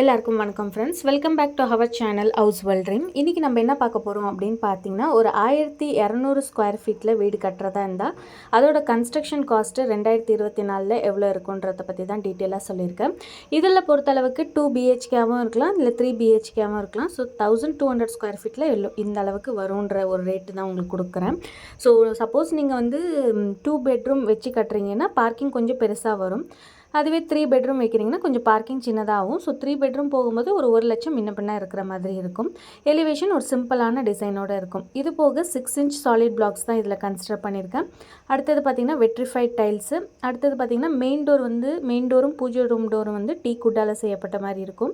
எல்லாருக்கும் வணக்கம் friends welcome back to our channel house well dream இன்றைக்கி நம்ம என்ன பார்க்க போகிறோம் அப்படின்னு பார்த்தீங்கன்னா ஒரு ஆயிரத்தி இரநூறு ஸ்கொயர் ஃபீட்டில் வீடு கட்டுறதா இருந்தால் அதோட கன்ஸ்ட்ரக்ஷன் காஸ்ட்டு ரெண்டாயிரத்தி இருபத்தி நாலில் எவ்வளோ இருக்குன்றத பற்றி தான் டீட்டெயிலாக சொல்லியிருக்கேன். இதில் பொறுத்தளவுக்கு டூ பிஹெச்கேவும் இருக்கலாம் இல்லை த்ரீ பிஹெச்கேவும் இருக்கலாம். So thousand two hundred square ஃபீட்டில் எவ்வளோ இந்த அளவுக்கு வரும்ன்ற ஒரு ரேட்டு தான் உங்களுக்கு கொடுக்குறேன். ஸோ சப்போஸ் நீங்கள் வந்து டூ பெட்ரூம் வச்சு கட்டுறீங்கன்னா பார்க்கிங் கொஞ்சம் பெருசாக வரும். அதுவே த்ரீ பெட்ரூம் வைக்கிறீங்கன்னா கொஞ்சம் பார்க்கிங் சின்னதாகவும் ஸோ த்ரீ பெட்ரூம் போகும்போது ஒரு ஒரு லட்சம் முன்ன பின்ன இருக்கிற மாதிரி இருக்கும். எலிவேஷன் ஒரு சிம்பிளான டிசைனோடு இருக்கும். இது போக சிக்ஸ் இன்ச் சாலிட் பிளாக்ஸ் தான் இதில் கன்சிடர் பண்ணியிருக்கேன் அடுத்தது பார்த்திங்கன்னா வெட்ரிஃபைட் டைல்ஸு அடுத்தது பார்த்திங்கன்னா மெயின் டோர் வந்து மெயின் டோரும் பூஜை ரூம் டோரும் வந்து டீ குட்டால் செய்யப்பட்ட மாதிரி இருக்கும்.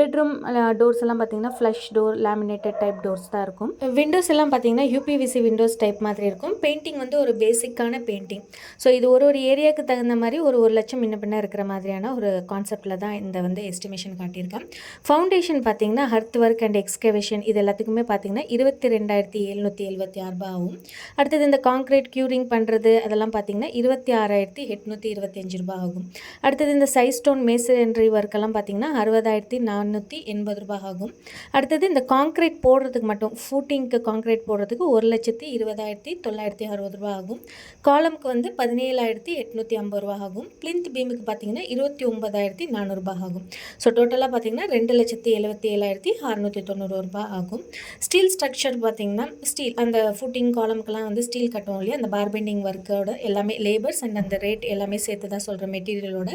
பெட்ரூம் டோர்ஸ் எல்லாம் பார்த்திங்கன்னா flush door laminated type doors தான் இருக்கும். விண்டோஸ் எல்லாம் பார்த்திங்கன்னா யூபிவிசி விண்டோஸ் டைப் மாதிரி இருக்கும். பெயிண்டிங் வந்து ஒரு பேசிக்கான பெயிண்டிங் ஸோ இது ஒரு ஒரு ஏரியாவுக்கு தகுந்த மாதிரி ஒரு ஒரு லட்சம் முன்ன பின்ன இருக்கிற மாதிரியான ஒரு கான்செப்டில் தான் இந்த வந்து எஸ்டிமேஷன் காட்டியிருக்கேன். ஃபவுண்டேஷன் பார்த்தீங்கன்னா ஹர்த் ஒர்க் அண்ட் எக்ஸ்கவேஷன் இது எல்லாத்துக்குமே பார்த்தீங்கன்னா இருபத்தி ரெண்டாயிரத்தி எழுநூற்றி எழுபத்தி ஆறு ஆகும். அடுத்தது இந்த காங்க்ரீட் க்யூரிங் பண்ணுறது அதெல்லாம் பார்த்தீங்கன்னா இருபத்தி ஆறாயிரத்தி எட்நூற்றி இருபத்தஞ்சு ரூபா ஆகும். அடுத்தது இந்த சைஸ் ஸ்டோன் ஒர்க் ஒர்க்கெல்லாம் பார்த்தீங்கன்னா அறுபதாயிரத்தி நானூற்றி எண்பது ரூபா ஆகும். அடுத்தது இந்த காங்க்ரீட் போடுறதுக்கு மட்டும் ஃபூட்டிங்க்கு காங்க்ரீட் போடுறதுக்கு ஒரு லட்சத்தி இருபதாயிரத்தி தொள்ளாயிரத்தி அறுபது ரூபா ஆகும். காலம்க்கு வந்து பதினேழாயிரத்தி எட்நூற்றி ஐம்பது ரூபா ஆகும். பிளிந்த் பீமுக்கு பார்த்தீங்கன்னா இருபத்தி ஒன்பதாயிரத்தி நானூறுரூபா ஆகும். ஸோ டோட்டலாக பார்த்தீங்கன்னா ரெண்டு லட்சத்தி எழுபத்தி ஏழாயிரத்தி அறநூற்றி தொண்ணூறு ரூபா ஆகும். ஸ்டீல் ஸ்ட்ரக்சர் பார்த்தீங்கன்னா ஸ்டீல் அந்த ஃபுட்டிங் காலம்க்கெலாம் வந்து ஸ்டீல் கட்டணும் இல்லையா? அந்த பார்பெண்டிங் ஒர்க்கோட எல்லாமே லேபர்ஸ் அண்ட் அந்த ரேட் எல்லாமே சேர்த்து தான் சொல்கிற மெட்டீரியலோட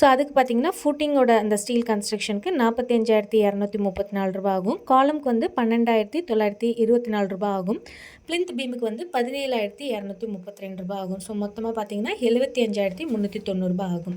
ஸோ அதுக்கு பார்த்தீங்கன்னா ஃபுட்டிங்கோட அந்த ஸ்டீல் கன்ஸ்ட்ரக்ஷனுக்கு நாற்பத்தஞ்சாயிரத்தி இரநூத்தி முப்பத்தி நாலு ரூபா ஆகும். காலம்க்கு வந்து பன்னெண்டாயிரத்தி தொள்ளாயிரத்தி இருபத்தி நாலு ரூபா ஆகும். பிளிந்த் பீமுக்கு வந்து பதினேழாயிரத்தி இரநூத்தி முப்பத்தி ரெண்டு ரூபா ஆகும். ஸோ மொத்தமாக பார்த்தீங்கன்னா எழுபத்தி அஞ்சாயிரத்தி முந்நூற்றி தொண்ணூறுபா ஆகும்.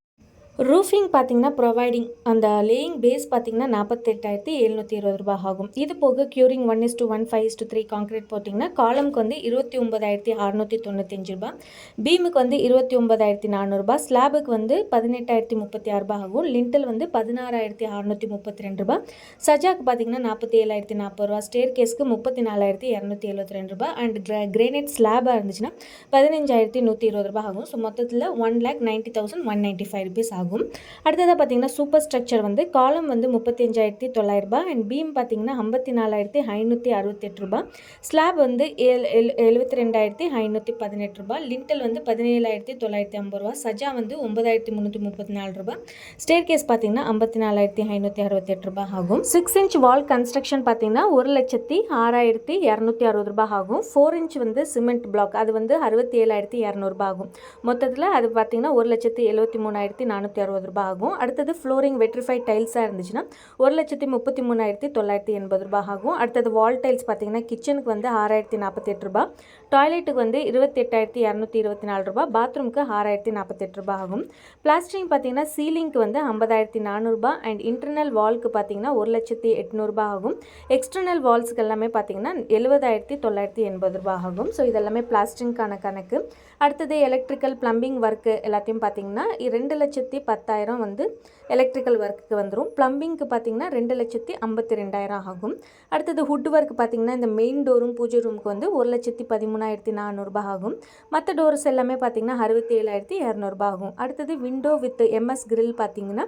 ரூஃபிங் பார்த்தீங்கன்னா ப்ரொவைடிங் அந்த லேயிங் பேஸ் பார்த்தீங்கன்னா நாற்பத்தெட்டாயிரத்தி எழுநூற்றி இருபது ரூபா ஆகும். இது போக curing one is to one five is to three concrete போட்டிங்கன்னா காலம்க்கு வந்து இருபத்தி ஒன்பதாயிரத்தி அறநூற்றி தொண்ணூத்தஞ்சு ரூபா பீமுக்கு வந்து இருபத்தி ஒன்பதாயிரத்தி நானூறுபா ஸ்லாபுக்கு வந்து பதினெட்டாயிரத்தி முப்பத்தி ஆறு ஆகும். லிண்டல் வந்து பதினாறாயிரத்தி அறநூற்றி முப்பத்தி ரெண்டு ரூபா சஜாக்கு பார்த்தீங்கன்னா நாற்பத்தி ஏழாயிரத்தி நாற்பது ரூபா ஸ்டேர் கேஸ்க்கு முப்பத்தி நாலாயிரத்தி இரநூத்தி எழுபத்தி ரெண்டு ரூபா அண்ட் கிரா கிரேனைட் ஸ்லாபாக இருந்துச்சுன்னா பதினஞ்சாயிரத்தி நூற்றி இருபது ரூபா ஆகும். ஸோ மொத்தத்தில் one lakh ninety thousand one ninety five rupees ஆகும். ஆகும் அடுத்ததாக பார்த்தீங்கன்னா சூப்பர் ஸ்ட்ரக்சர் வந்து காலம் வந்து முப்பத்தஞ்சாயிரத்தி தொள்ளாயிரரூபா அண்ட் பீம் பார்த்தீங்கன்னா ஐம்பத்தி நாலாயிரத்தி ஐநூற்றி அறுபத்தெட்டு ரூபா ஸ்லாப் வந்து ஏழு எழுபத்தி ரெண்டாயிரத்தி ஐநூற்றி பதினெட்டு ரூபா லிண்டல் வந்து பதினேழாயிரத்தி தொள்ளாயிரத்தி ஐம்பது ரூபா சஜா வந்து ஒன்பதாயிரத்தி முந்நூற்றி முப்பத்தி நாலு ரூபா ஸ்டேர் கேஸ் பார்த்தீங்கன்னா ஐம்பத்தி நாலாயிரத்தி ஐநூற்றி அறுபத்தெட்டு ரூபா ஆகும். சிக்ஸ் இன்ச் வால் கன்ஸ்ட்ரக்ஷன் பார்த்தீங்கன்னா ஒரு லட்சத்தி ஆறாயிரத்தி இரநூத்தி அறுபது ரூபாய் ஆகும். ஃபோர் இன்ச் வந்து சிமெண்ட் பிளாக். அது வந்து அறுபத்தி ஏழாயிரத்தி இரநூறுபா ஆகும். மொத்தத்தில் அது பார்த்தீங்கன்னா ஒரு லட்சத்தி எழுபத்தி மூணாயிரத்தி நானூற்றி அறுபது ரூபாய் ஆகும். அடுத்தது ஃப்ளோரிங் வெட்ரிஃபைட் டைல்ஸாக இருந்துச்சுன்னா ஒரு லட்சத்தி முப்பத்தி மூணாயிரத்தி தொள்ளாயிரத்தி எண்பது ரூபாய் ஆகும். அடுத்தது வால் டைல்ஸ் பார்த்தீங்கன்னா கிச்சனுக்கு வந்து ஆறாயிரத்தி நாற்பத்தெட்டு ரூபாய். டாய்லெட்டுக்கு வந்து இருபத்தெட்டாயிரத்தி இரநூத்தி இருபத்தி நாலு ரூபாய். பாத்ரூமுக்கு ஆறாயிரத்தி நாற்பத்தெட்டு ரூபாய் ஆகும். பிளாஸ்டரிங் பார்த்தீங்கன்னா சீலிங்க்கு வந்து ஐம்பதாயிரத்தி நானூறுபா அண்ட் இன்டர்னல் வால்க்கு பார்த்தீங்கன்னா ஒரு லட்சத்தி எட்நூறுபா ஆகும். எக்ஸ்டர்னல் வால்ஸுக்கு எல்லாமே பார்த்தீங்கன்னா எழுபதாயிரத்தி தொள்ளாயிரத்தி எண்பது ரூபாய் ஆகும். ஸோ இதெல்லாமே பிளாஸ்டிங்கான கணக்கு. அடுத்தது எலக்ட்ரிக்கல் ப்ளம்பிங் ஒர்க்கு எல்லாத்தையும் பார்த்தீங்கன்னா ரெண்டு லட்சத்தி பத்தாயிரம் வந்து எலக்ட்ரிக்கல் ஒர்க்குக்கு வந்துடும் ப்ளம்பிங்க்கு பார்த்தீங்கன்னா ரெண்டு லட்சத்தி ஐம்பத்தி ரெண்டாயிரம் ஆகும். அடுத்தது ஹுட் ஒர்க் பார்த்தீங்கன்னா இந்த மெயின் டோரும் பூஜை ரூமுக்கு வந்து ஒரு லட்சத்தி பதிமூணாயிரத்தி நானூறுபா ஆகும். மற்ற டோர்ஸ் எல்லாமே பார்த்தீங்கன்னா அறுபத்தி ஏழாயிரத்தி இரநூறுபா ஆகும். அடுத்தது விண்டோ வித் எம்எஸ் கிரில் பார்த்தீங்கன்னா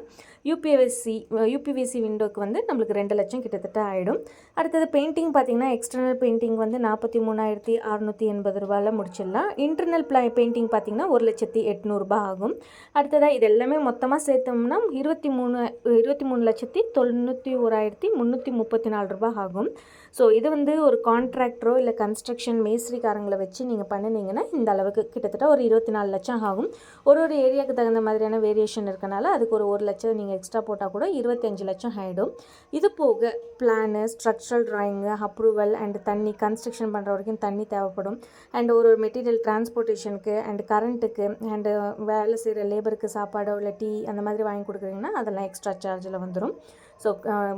யூபிஎஸ்சி யூபிவிசி விண்டோக்கு வந்து நம்மளுக்கு ரெண்டு லட்சம் கிட்டத்தட்ட ஆகிடும் அடுத்தது பெயிண்டிங் பார்த்தீங்கன்னா எக்ஸ்டர்னல் பெயிண்டிங் வந்து நாற்பத்தி மூணாயிரத்தி அறநூற்றி எண்பது ரூபாயில் முடிச்சிடலாம். இன்டர்னல் பிளா பெயிண்டிங் பார்த்தீங்கன்னா ஒரு லட்சத்தி எட்நூறுபா ஆகும். அடுத்ததாக இது எல்லாமே மொத்தமாக சேர்த்தோம்னா இருபத்தி மூணு இருபத்தி மூணு லட்சத்தி தொண்ணூற்றி ஓராயிரத்தி முந்நூற்றி முப்பத்தி நாலு ரூபாய் ஆகும். ஸோ இது வந்து ஒரு கான்ட்ராக்டரோ இல்லை கன்ஸ்ட்ரக்ஷன் மேஸ்திரிக்காரங்களை வச்சு நீங்கள் பண்ணினீங்கன்னா இந்த அளவுக்கு கிட்டத்தட்ட ஒரு இருபத்தி நாலு லட்சம் ஆகும். ஒரு ஒரு ஏரியாவுக்கு தகுந்த மாதிரியான வேரியேஷன் இருக்கனால அதுக்கு ஒரு ஒரு லட்சம் நீங்கள் எக்ஸ்ட்ரா போட்டால் கூட இருபத்தஞ்சு லட்சம் ஆகிடும் இது போக plan structural drawing approval and தண்ணி கன்ஸ்ட்ரக்ஷன் பண்ணுற வரைக்கும் தண்ணி தேவைப்படும். அண்ட் ஒரு ஒரு மெட்டீரியல் டிரான்ஸ்போர்ட்டேஷனுக்கு அண்ட் கரண்ட்டுக்கு அண்டு வேலை செய்கிற லேபருக்கு சாப்பாடோ இல்லை டீ அந்த மாதிரி வாங்கி கொடுக்குறீங்கன்னா அதெல்லாம் எக்ஸ்ட்ரா சார்ஜில் வந்துடும் ஸோ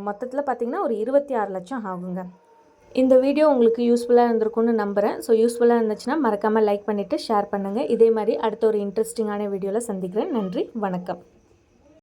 மொத்தத்தில் பார்த்திங்கன்னா ஒரு இருபத்தி ஆறு லட்சம் ஆகுங்க. இந்த வீடியோ உங்களுக்கு யூஸ்ஃபுல்லாக இருந்திருக்கும்னு நம்புகிறேன் ஸோ யூஸ்ஃபுல்லாக இருந்துச்சுன்னா மறக்காமல் லைக் பண்ணிவிட்டு ஷேர் பண்ணுங்கள் இதே மாதிரி அடுத்த ஒரு இன்ட்ரெஸ்டிங்கான வீடியோவில் சந்திக்கிறேன். நன்றி வணக்கம்.